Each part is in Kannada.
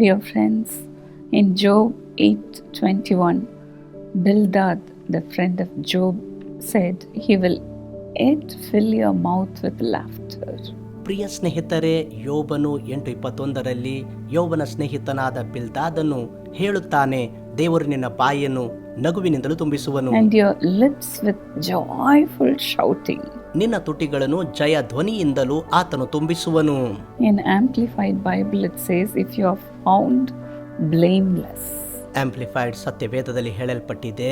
Dear friends, in Job 8:21, Bildad, the friend of Job, said, "He will yet fill your mouth with laughter." ಪ್ರಿಯ ಸ್ನೇಹಿತರೆ ಯೋಬನು ಎಂಟು ಇಪ್ಪತ್ತೊಂದರಲ್ಲಿ ಯೋಬನ ಸ್ನೇಹಿತನಾದ ಬಿಲ್ದಾದನು ಹೇಳುತ್ತಾನೆ ದೇವರು ನಿನ್ನ ಬಾಯಿಯನ್ನು ನಗುವಿನಿಂದಲೂ ತುಂಬಿಸುವನು and your lips with joyful shouting. ನಿನ್ನ ತುಟಿಗಳನ್ನು ಜಯ ಧ್ವನಿಯಿಂದಲೂ ಆತನು ತುಂಬಿಸುವನು In Amplified Bible, it says, If you are found blameless. Amplified ಸತ್ಯವೇದದಲ್ಲಿ ಹೇಳಲ್ಪಟ್ಟಿದೆ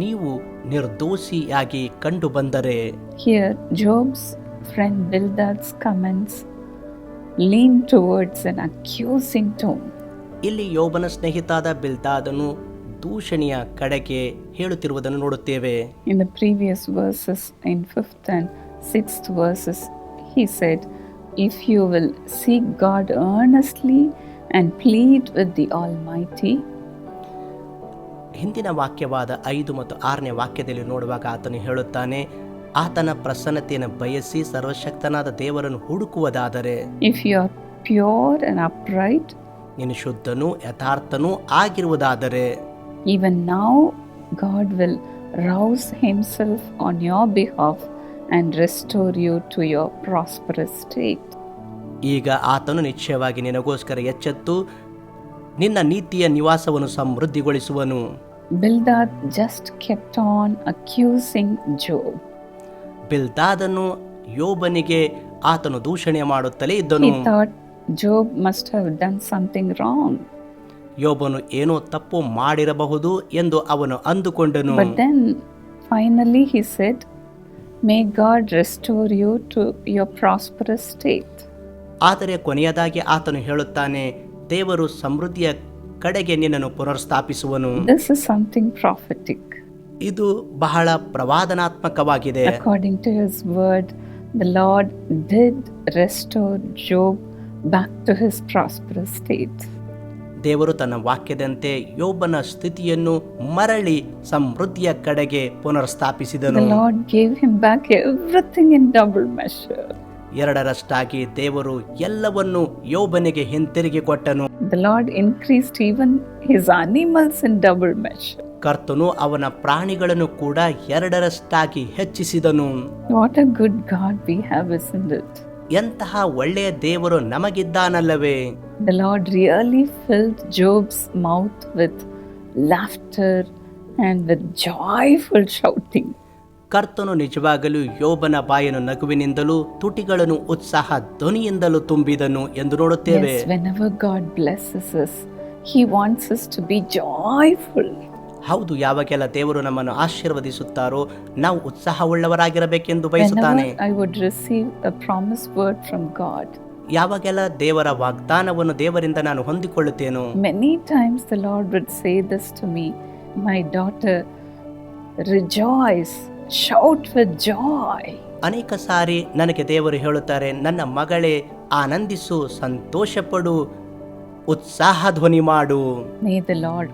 ನೀವು ನಿರ್ದೋಷಿಯಾಗಿ ಕಂಡು ಬಂದರೆ Here, Job's friend Bildad's comments lean towards an accusing tone. ಇಲ್ಲಿ ಯೋಬನ ಸ್ನೇಹಿತಾದ ಬಿಲ್ದಾದನು ದೂಷಣೆಯ ಕಡೆಗೆ ಹೇಳುತ್ತಿರುವುದನ್ನು ನೋಡುತ್ತೇವೆ In the previous verses, in 5th and 6th verses, he said, If you will seek God earnestly and plead with the all ಹಿಂದಿನ ವಾಕ್ಯವಾದ ಐದು ಮತ್ತು ಆರನೇ ವಾಕ್ಯದಲ್ಲಿ ನೋಡುವಾಗ ಆತನು ಹೇಳುತ್ತಾನೆ ಆತನ ಪ್ರಸನ್ನತೆಯನ್ನು ಬಯಸಿ ಸರ್ವಶಕ್ತನಾದ ದೇವರನ್ನು ಹುಡುಕುವುದಾದರೆ. If you are pure and upright ನೀನು ಶುದ್ಧನು ಯಥಾರ್ಥನು ಆಗಿರುವುದಾದರೆ. Even now God will rouse himself on your behalf and restore you to your prosperous state ಈಗ ಆತನು ನಿಶ್ಚಯವಾಗಿ ನಿನಗೋಸ್ಕರ ಎಚ್ಚೆತ್ತು ನಿನ್ನ ನೀತಿಯ ನಿವಾಸವನ್ನು ಸಮೃದ್ಧಿಗೊಳಿಸುವನು Bildad just kept on accusing Job. ಬಿಲ್ದಾದನು ಯೋಬನಿಗೆ ಆತನು ದೂಷಣೆ ಮಾಡುತ್ತಲೇ He ಇದ್ದನು Job must have done something wrong. ಯೋಬನು ಏನೋ ತಪ್ಪು ಮಾಡಿರಬಹುದು ಎಂದು ಅವನು ಅಂದುಕೊಂಡನು but then finally he said may God restore you to your prosperous state. ಆದರೆ ಕೊನೆಯದಾಗಿ ಆತನು ಹೇಳುತ್ತಾನೆ ದೇವರು ಸಮೃದ್ಧಿಯ ಕಡೆಗೆ ನಿನ್ನನ್ನು ಪುನರ್ಸ್ಥಾಪಿಸುವನು This is something prophetic. ಇದು ಬಹಳ ಪ್ರವಾದನಾತ್ಮಕವಾಗಿದೆ According to his word, the Lord did restore Job back to his prosperous state. ದೇವರು ತನ್ನ ವಾಕ್ಯದಂತೆ ಯೋಬನ ಸ್ಥಿತಿಯನ್ನು ಮರಳಿ ಸಮೃದ್ಧಿಯ ಕಡೆಗೆ The ಪುನರ್ಸ್ಥಾಪಿಸಿದನು Lord gave him back everything in double measure. ಎರಡರಷ್ಟಾಗಿ ದೇವರು ಎಲ್ಲವನ್ನು ಯೋಬನಿಗೆ ಹಿಂತಿರುಗಿ ಕೊಟ್ಟನು The Lord increased even his animals in double measure. ಕರ್ತನು ಅವನ ಪ್ರಾಣಿಗಳನ್ನು ಕೂಡ ಎರಡರಷ್ಟಾಗಿ ಹೆಚ್ಚಿಸಿದನು What a good God we have, isn't it? ಎಂತಹ ಒಳ್ಳೆಯ ದೇವರು ನಮಗಿದ್ದಾನಲ್ಲವೇ The Lord really filled Job's mouth with laughter and with joyful shouting. ಕರ್ತನು ನಿಜವಾಗಲೂ ಯೋಬನ ಬಾಯನು ನಗುವಿನಿಂದಲೂ ತುಟಿಗಳನ್ನು ಉತ್ಸಾಹ ಧ್ವನಿಯಿಂದಲೂ ತುಂಬಿದನು ಎಂದು ನೋಡುತ್ತೇವೆ. ಹೌದು ಯಾವಾಗೆಲ್ಲ ದೇವರು ನಮ್ಮನ್ನು ಆಶೀರ್ವದಿಸುತ್ತಾರೋ ನಾವು ಉತ್ಸಾಹವುಳ್ಳವರಾಗಿರಬೇಕೆಂದು ಬಯಸುತ್ತಾನೆ. ಯಾವಾಗೆಲ್ಲ ದೇವರ ವಾಗ್ದಾನವನ್ನು ದೇವರಿಂದ ನಾನು ಹೊಂದಿಕೊಳ್ಳುತ್ತೇನು. Many times the Lord would say this to me my daughter rejoice shout with joy ಅನೇಕ ಸಾರಿ ನನಗೆ ದೇವರು ಹೇಳುತ್ತಾರೆ ನನ್ನ ಮಗಳೇ ಆನಂದಿಸು ಸಂತೋಷಪಡು ಉತ್ಸಾಹ ಧ್ವನಿ ಮಾಡು. May the lord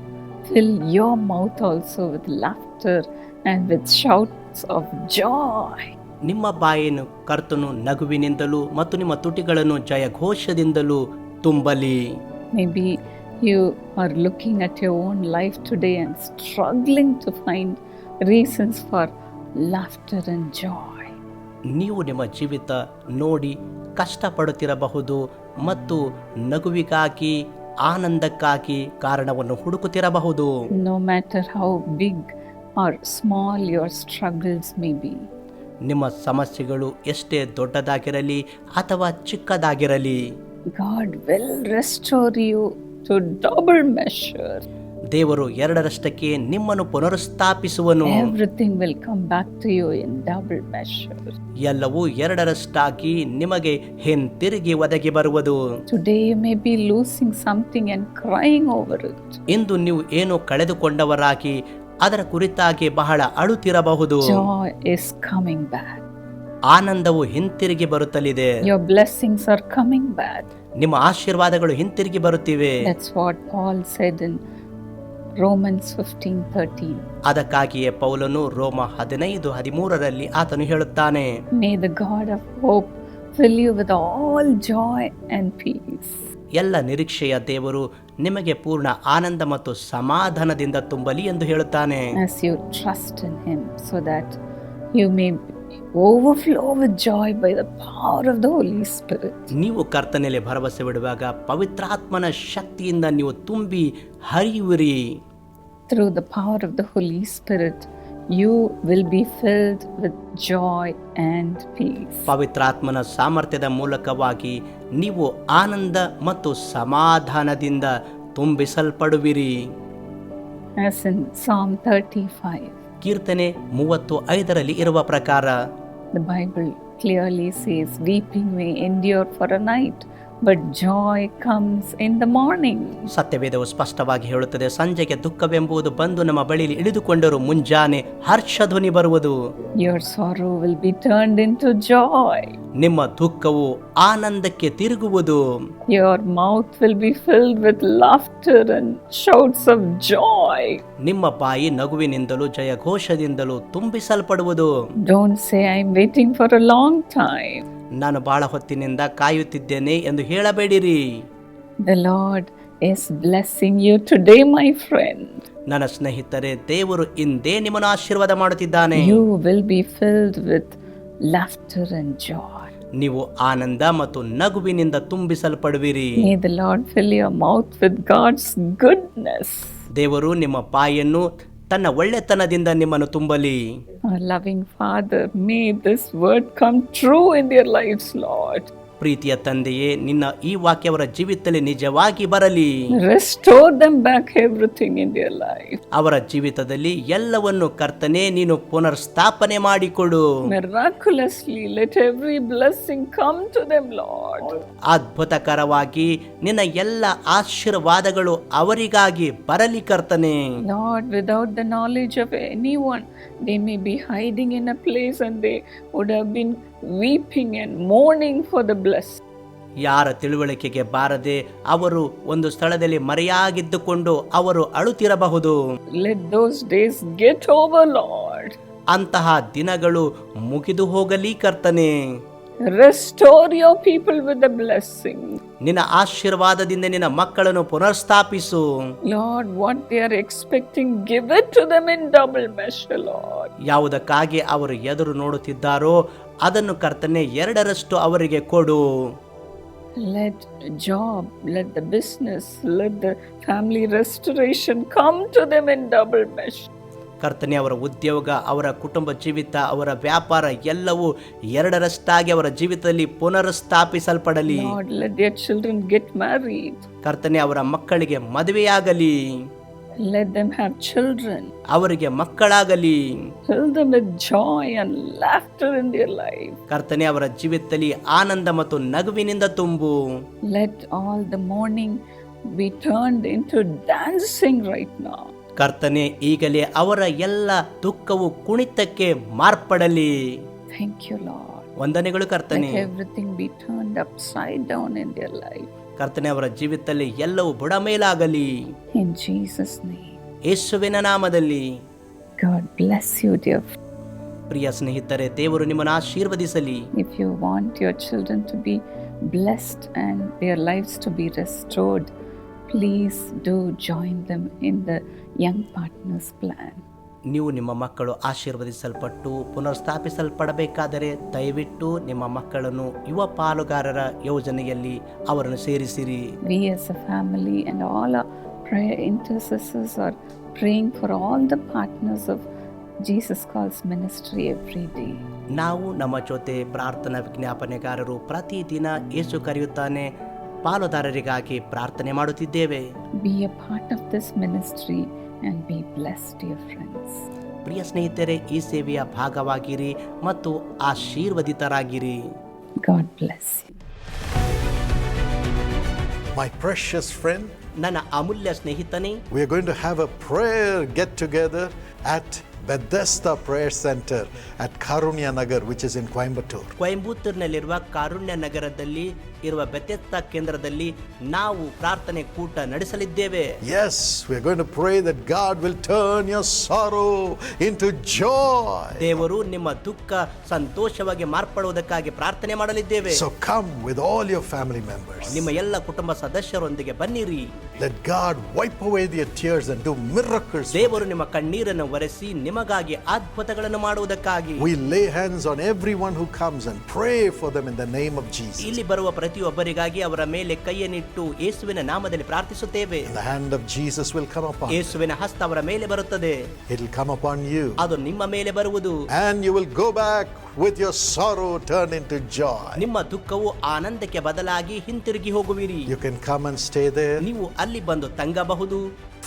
fill your mouth also with laughter and with shouts of joy ನಿಮ್ಮ ಬಾಯಿಯನ್ನು ಕರ್ತನು ನಗುವಿನಿಂದಲೂ ಮತ್ತು ನಿಮ್ಮ ತುಟಿಗಳನ್ನು ಜಯ ಘೋಷದಿಂದಲೂ ತುಂಬಲಿ. Maybe you are looking at your own life today and struggling to find reasons for laughter and joy ನೀವು ನಿಮ್ಮ ಜೀವಿತ ನೋಡಿ ಕಷ್ಟಪಡುತ್ತಿರಬಹುದು ಮತ್ತು ನಗುವಿಗಾಗಿ ಆನಂದಕ್ಕಾಗಿ ಕಾರಣವನ್ನು ಹುಡುಕುತ್ತಿರಬಹುದು. No matter how big or small your struggles may be ನಿಮ್ಮ ಸಮಸ್ಯೆಗಳು ಎಷ್ಟೇ ದೊಡ್ಡದಾಗಿರಲಿ ಅಥವಾ ಚಿಕ್ಕದಾಗಿರಲಿ. God will restore you to double measure ದೇವರು ಎರಡರಷ್ಟಕ್ಕೆ ನಿಮ್ಮನ್ನು ಪುನರುಸ್ಥಾಪಿಸುವನು Everything will come back to you in double measure. ಎಲ್ಲವೂ ಎರಡರಷ್ಟಾಗಿ ನಿಮಗೆ ಹಿಂತಿರುಗಿ ಒದಗಿ ಬರುವುದು Today you may be losing something and crying over it. ಇಂದು ನೀವು ಏನು ಕಳೆದುಕೊಂಡವರಾಗಿ ಅದರ ಕುರಿತಾಗಿ ಬಹಳ ಅಳುತ್ತಿರಬಹುದು Joy is coming back. ಆನಂದವು ಹಿಂತಿರುಗಿ ಬರುತ್ತಲಿದೆ Your blessings are coming back. ನಿಮ್ಮ ಆಶೀರ್ವಾದಗಳು ಹಿಂತಿರುಗಿ ಬರುತ್ತಿವೆ That's what Paul said in Romans fifteen thirteen ಅದಕ್ಕಾಗಿಯೇ ಪೌಲನು ರೋಮ ಹದಿನೈದು ಹದಿಮೂರರಲ್ಲಿ ಆತನು ಹೇಳುತ್ತಾನೆ may the God of hope fill you with all joy and peace ಎಲ್ಲ ನಿರೀಕ್ಷೆಯ ದೇವರು ನಿಮಗೆ ಪೂರ್ಣ ಆನಂದ ಮತ್ತು ಸಮಾಧಾನದಿಂದ ತುಂಬಲಿ ಎಂದು ಹೇಳುತ್ತಾನೆ. You trust in him so that you may overflow with joy by the power of the Holy Spirit. ನೀವು ಕರ್ತನಲ್ಲಿ ಭರವಸೆ ಬಿಡುವಾಗ ಪವಿತ್ರಾತ್ಮನ ಶಕ್ತಿಯಿಂದ ನೀವು ತುಂಬಿ ಹರಿಯುವಿರಿ Through the power of the Holy Spirit, you will be filled with joy and peace. ಪವಿತ್ರಾತ್ಮನ ಸಾಮರ್ಥ್ಯದ ಮೂಲಕವಾಗಿ ನೀವು ಆನಂದ ಮತ್ತು ಸಮಾಧಾನದಿಂದ ತುಂಬಿಸಲ್ಪಡುವಿರಿ As in Psalm 35, ಕೀರ್ತನೆ ಮೂವತ್ತು ಐದರಲ್ಲಿ ಇರುವ ಪ್ರಕಾರ. The Bible clearly says weeping may endure for a night but joy comes in the morning ಸತ್ಯವೇದವು ಸ್ಪಷ್ಟವಾಗಿ ಹೇಳುತ್ತದೆ ಸಂಜೆಗೆ ದುಃಖವೆಂಬುದು ಬಂದು ನಮ್ಮ ಬಳಿಯಲ್ಲಿ ಇಳಿದುಕೊಂಡರು ಮುಂಜಾನೆ ಹರ್ಷ ಧ್ವನಿ ಬರುವುದು. Your sorrow will be turn into joy Joy ನಿಮ್ಮ ದುಃಖವು ಆನಂದಕ್ಕೆ ತಿರುಗುವುದು. Your mouth will be filled with laughter and shouts of joy ನಿಮ್ಮ ಬಾಯಿ ನಗುವಿನಿಂದಲೂ ಜಯ ಘೋಷದಿಂದಲೂ ತುಂಬಿಸಲ್ಪಡುವುದು. Don't say I am waiting for a long time ನಾನು ಬಹಳ ಹೊತ್ತಿನಿಂದ ಕಾಯುತ್ತಿದ್ದೇನೆ ಎಂದು ಹೇಳಬೇಡಿರಿ. The Lord is blessing you today my friend ನನ್ನ ಸ್ನೇಹಿತರೆ ದೇವರು ಇಂದೇ ನಿಮ್ಮನ್ನು ಆಶೀರ್ವಾದ ಮಾಡುತ್ತಿದ್ದಾನೆ. You will be filled with laughter and joy ನೀವು ಆನಂದ ಮತ್ತು ನಗುವಿನಿಂದ ತುಂಬಿಸಲ್ಪಡುವಿರಿ. The Lord fill your mouth with God's goodness ದೇವರು ನಿಮ್ಮ ಪಾಯನ್ನು ತನ್ನ ಒಳ್ಳೆತನದಿಂದ ನಿಮ್ಮನ್ನು ತುಂಬಲಿ Our loving Father, may this word come true in their lives, Lord. ಪ್ರೀತಿಯ ತಂದೆಯೇ ನಿನ್ನ ಈ ವಾಕ್ಯವರ ಜೀವಿತದಲ್ಲಿ ನಿಜವಾಗಿ ಬರಲಿ Restore them back everything in their life. ಅವರ ಜೀವಿತದಲ್ಲಿ ಎಲ್ಲವನ್ನು ಕರ್ತನೆ ನೀನು ಪುನರ್ಸ್ಥಾಪನೆ ಮಾಡಿಕೊಡು Miraculously, let every blessing come to them, Lord. ಅದ್ಭುತಕರವಾಗಿ ನಿನ್ನ ಎಲ್ಲ ಆಶೀರ್ವಾದಗಳು ಅವರಿಗಾಗಿ ಬರಲಿ ಕರ್ತನೆ Lord, without the knowledge of anyone, they may be hiding in a place and they would have been weeping and mourning for the blessing. ಯಾರ ತಿಳುವಳಿಕೆಗೆ ಬಾರದೆ ಅವರು ಒಂದು ಸ್ಥಳದಲ್ಲಿ ಮರೆಯಾಗಿದ್ದುಕೊಂಡು ಅವರು ಅಳುತ್ತಿರಬಹುದು Let those days get over, Lord. ಅಂತಹ ದಿನಗಳು ಮುಗಿದು ಹೋಗಲಿ ಕರ್ತನೆ Restore your people with a blessing. ನಿನ್ನ ಆಶೀರ್ವಾದದಿಂದ ನಿನ್ನ ಮಕ್ಕಳನ್ನು ಪುನರ್ಸ್ಥಾಪಿಸು Lord, what they are expecting, give it to them in double measure, Lord. ಯಾವುದಕ್ಕಾಗಿ ಅವರು ಎದುರು ನೋಡುತ್ತಿದ್ದಾರೋ ಅದನ್ನು ಕರ್ತನೆ ಎರಡರಷ್ಟು ಅವರಿಗೆ ಕೊಡು Let job, let the business, let the family restoration come to them in double measure. ಕರ್ತನೆ ಅವರ ಉದ್ಯೋಗ ಅವರ ಕುಟುಂಬ ಜೀವಿತ ಅವರ ವ್ಯಾಪಾರ ಎಲ್ಲವೂ ಎರಡರಷ್ಟಾಗಿ ಅವರ ಜೀವಿತದಲ್ಲಿ ಪುನರ್ಸ್ಥಾಪಿಸಲ್ಪಡಲಿ. ಕರ್ತನೆ ಅವರ ಮಕ್ಕಳಿಗೆ ಮದುವೆಯಾಗಲಿ Let them have children. ಅವರಿಗೆ ಮಕ್ಕಳಾಗಲಿ Fill them with joy and laughter in their life. ಕರ್ತನೆ ಅವರ ಜೀವಿತದಲ್ಲಿ ಆನಂದ ಮತ್ತು ನಗುವಿನಿಂದ ತುಂಬು Let all the morning be turned into dancing right now. ಕರ್ತನೆ ಈಗಲೇ ಅವರ ಎಲ್ಲ ದುಃಖವು ಕುಣಿತಕ್ಕೆ ಮಾರ್ಪಡಲಿ. ವಂದನೆಗಳು ಕರ್ತನೆ. ಕರ್ತನೆ ಅವರ ಜೀವಿತದಲ್ಲಿ ಎಲ್ಲವೂ ಬುಡ ಮೇಲಾಗಲಿ ಯೇಸುವಿನ ನಾಮದಲ್ಲಿ. ಪ್ರಿಯ ಸ್ನೇಹಿತರೆ ದೇವರು ನಿಮ್ಮನ್ನು ಆಶೀರ್ವದಿಸಲಿ. If you want your children to be blessed and their lives to be restored please do join them in the young partners Plan. ನೀವು ನಿಮ್ಮ ಮಕ್ಕಳು ಆಶೀರ್ವದಿಸಲ್ಪಟ್ಟು ಪುನರ್ಸ್ಥಾಪಿಸಲ್ಪಡಬೇಕಾದರೆ ದಯವಿಟ್ಟು ನಿಮ್ಮ ಮಕ್ಕಳನ್ನು ಯುವ ಪಾಲುಗಾರರ ಯೋಜನೆಯಲ್ಲಿ ಅವರನ್ನು ಸೇರಿಸಿರಿ we as a family and all our prayer intercessors are praying for all the partners of Jesus Calls ministry every day. ನಾವು ನಮ್ಮ ಜೊತೆ ಪ್ರಾರ್ಥನಾ ವಿಜ್ಞಾಪನೆಗಾರರು ಪ್ರತಿದಿನ ಏಸು ಕರೆಯುತ್ತಾನೆ ಪಾಲುದಾರರಿಗಾಗಿ ಪ್ರಾರ್ಥನೆ ಮಾಡುತ್ತಿದ್ದೇವೆ Be a part of this ministry and be blessed, dear friends. ಪ್ರಿಯ ಸ್ನೇಹಿತರೆ ಈ ಸೇವೆಯ ಭಾಗವಾಗಿರಿ ಮತ್ತು ಆಶೀರ್ವದಿತರಾಗಿರಿ God bless you. My precious friend, ನನ್ನ ಅಮೂಲ್ಯ ಸ್ನೇಹಿತನೇ we are going to have a prayer get together at Bethesda Prayer Center at Karunya Nagar, which is in Coimbatore. ಕೊಯಂಬತ್ತೂರಿನಲ್ಲಿರುವ ಕಾರುಣ್ಯ ನಗರದಲ್ಲಿ ಇರುವ ಬೆತ್ತೆತ್ತ ಕೇಂದ್ರದಲ್ಲಿ ನಾವು ಪ್ರಾರ್ಥನೆ ಕೂಟ ನಡೆಸಲಿದ್ದೇವೆ as we're going to pray that God will turn your sorrow into joy. ದೇವರು ನಿಮ್ಮ ದುಃಖ ಸಂತೋಷವಾಗಿ ಮಾರ್ಪಡುವುದಕ್ಕಾಗಿ ಪ್ರಾರ್ಥನೆ ಮಾಡಲಿದ್ದೇವೆ So come with all your family members. ನಿಮ್ಮ ಎಲ್ಲ ಕುಟುಂಬ ಸದಸ್ಯರೊಂದಿಗೆ ಬನ್ನಿರಿ Let God wipe away their tears and do miracles. ದೇವರು ನಿಮ್ಮ ಕಣ್ಣೀರನ್ನು ಒರೆಸಿ ನಿಮಗಾಗಿ ಅದ್ಭುತಗಳನ್ನು ಮಾಡುವುದಕ್ಕಾಗಿ We lay hands on everyone who comes and pray for them in the name of Jesus. ಇಲ್ಲಿ ಬರುವ ಪ್ರತಿಯೊಬ್ಬರಿಗಾಗಿ ಅವರ ಮೇಲೆ ಕೈಯನ್ನಿಟ್ಟು ಯೇಸುವಿನ ನಾಮದಲ್ಲಿ ಪ್ರಾರ್ಥಿಸುತ್ತೇವೆ The hand of Jesus will come upon you. ಯೇಸುವಿನ ಹಸ್ತ ಅವರ ಮೇಲೆ ಬರುತ್ತದೆ It'll come upon you. ಅದು ನಿಮ್ಮ ಮೇಲೆ ಬರುವುದು And you will go back with your sorrow turned into joy. ನಿಮ್ಮ ದುಃಖವು ಆನಂದಕ್ಕೆ ಬದಲಾಗಿ ಹಿಂತಿರುಗಿ ಹೋಗುವಿರಿ You can come and stay there. ನೀವು ಅಲ್ಲಿ ಬಂದು ತಂಗಬಹುದು